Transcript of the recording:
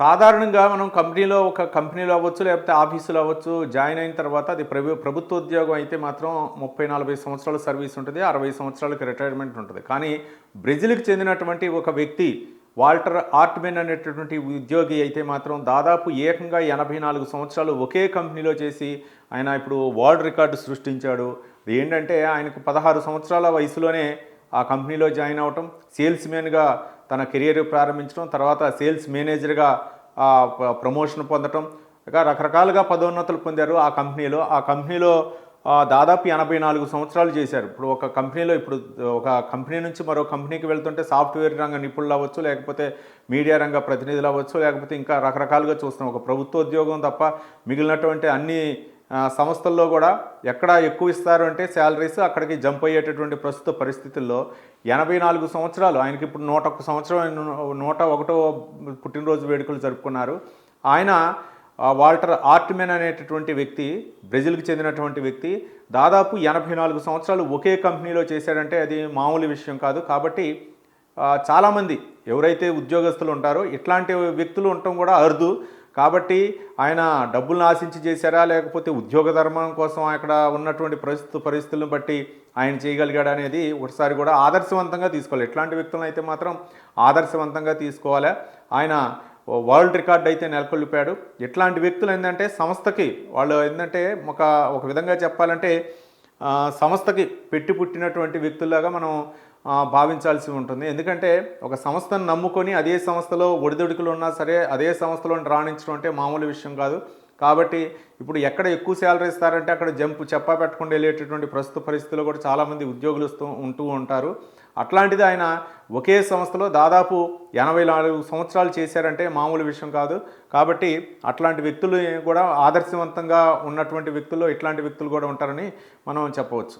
సాధారణంగా మనం కంపెనీలో ఒక కంపెనీలో అవ్వచ్చు లేకపోతే ఆఫీసులో అవ్వచ్చు జాయిన్ అయిన తర్వాత అది ప్రభు ప్రభుత్వ ఉద్యోగం అయితే మాత్రం ముప్పై నలభై సంవత్సరాల సర్వీస్ ఉంటుంది అరవై సంవత్సరాలకి రిటైర్మెంట్ ఉంటుంది. కానీ బ్రెజిల్కి చెందినటువంటి ఒక వ్యక్తి వాల్టర్ ఆర్ట్మెన్ అనేటటువంటి ఉద్యోగి అయితే మాత్రం దాదాపు ఏకంగా ఎనభై నాలుగు సంవత్సరాలు ఒకే కంపెనీలో చేసి ఆయన ఇప్పుడు వరల్డ్ రికార్డు సృష్టించాడు. అది ఏంటంటే ఆయనకు పదహారు సంవత్సరాల వయసులోనే ఆ కంపెనీలో జాయిన్ అవటం సేల్స్ మ్యాన్గా తన కెరియర్ ప్రారంభించడం తర్వాత సేల్స్ మేనేజర్గా ప్రమోషన్ పొందటం ఇంకా రకరకాలుగా పదోన్నతులు పొందారు ఆ కంపెనీలో. ఆ కంపెనీలో దాదాపు ఎనభై నాలుగు సంవత్సరాలు చేశారు. ఇప్పుడు ఒక కంపెనీలో ఇప్పుడు ఒక కంపెనీ నుంచి మరో కంపెనీకి వెళ్తుంటే సాఫ్ట్వేర్ రంగ నిపుణులు అవ్వచ్చు లేకపోతే మీడియా రంగ ప్రతినిధులు అవ్వచ్చు లేకపోతే ఇంకా రకరకాలుగా చూస్తున్నాం. ఒక ప్రభుత్వ ఉద్యోగం తప్ప మిగిలినటువంటి అన్ని సంస్థల్లో కూడా ఎక్కడ ఎక్కువ ఇస్తారు అంటే శాలరీస్ అక్కడికి జంప్ అయ్యేటటువంటి ప్రస్తుత పరిస్థితుల్లో ఎనభై నాలుగు సంవత్సరాలు ఆయనకి ఇప్పుడు నూట ఒక్క సంవత్సరం నూట ఒకటో పుట్టినరోజు వేడుకలు జరుపుకున్నారు. ఆయన వాల్టర్ ఆర్ట్మెన్ అనేటటువంటి వ్యక్తి బ్రెజిల్కి చెందినటువంటి వ్యక్తి దాదాపు ఎనభై నాలుగు సంవత్సరాలు ఒకే కంపెనీలో చేశాడంటే అది మామూలు విషయం కాదు. కాబట్టి చాలామంది ఎవరైతే ఉద్యోగస్తులు ఉంటారో ఇట్లాంటి వ్యక్తులు ఉండటం కూడా అరుదు. కాబట్టి ఆయన డబ్బులను ఆశించి చేశారా? లేకపోతే ఉద్యోగ ధర్మం కోసం అక్కడ ఉన్నటువంటి పరిస్థితు పరిస్థితులను బట్టి ఆయన చేయగలిగాడు అనేది ఒకసారి కూడా ఆదర్శవంతంగా తీసుకోవాలి. ఎట్లాంటి వ్యక్తులను అయితే మాత్రం ఆదర్శవంతంగా తీసుకోవాలి? ఆయన వరల్డ్ రికార్డ్ అయితే నెలకొల్పాడు. ఇట్లాంటి వ్యక్తులు ఏంటంటే సంస్థకి వాళ్ళు ఏంటంటే ఒక ఒక విధంగా చెప్పాలంటే సంస్థకి పెట్టి పుట్టినటువంటి వ్యక్తుల్లాగా మనం భావించాల్సి ఉంటుంది. ఎందుకంటే ఒక సంస్థను నమ్ముకొని అదే సంస్థలో ఒడిదొడుకులు ఉన్నా సరే అదే సంస్థలో రాణించడం అంటే మామూలు విషయం కాదు. కాబట్టి ఇప్పుడు ఎక్కడ ఎక్కువ శాలరీ ఇస్తారంటే అక్కడ జంప్ చెప్పా పెట్టకుండా వెళ్ళేటటువంటి ప్రస్తుత పరిస్థితుల్లో కూడా చాలామంది ఉద్యోగులు వస్తూ ఉంటూ ఉంటారు. అట్లాంటిది ఆయన ఒకే సంస్థలో దాదాపు ఎనభై నాలుగు సంవత్సరాలు చేశారంటే మామూలు విషయం కాదు. కాబట్టి అట్లాంటి వ్యక్తులు కూడా ఆదర్శవంతంగా ఉన్నటువంటి వ్యక్తుల్లో ఇట్లాంటి వ్యక్తులు కూడా ఉంటారని మనం చెప్పవచ్చు.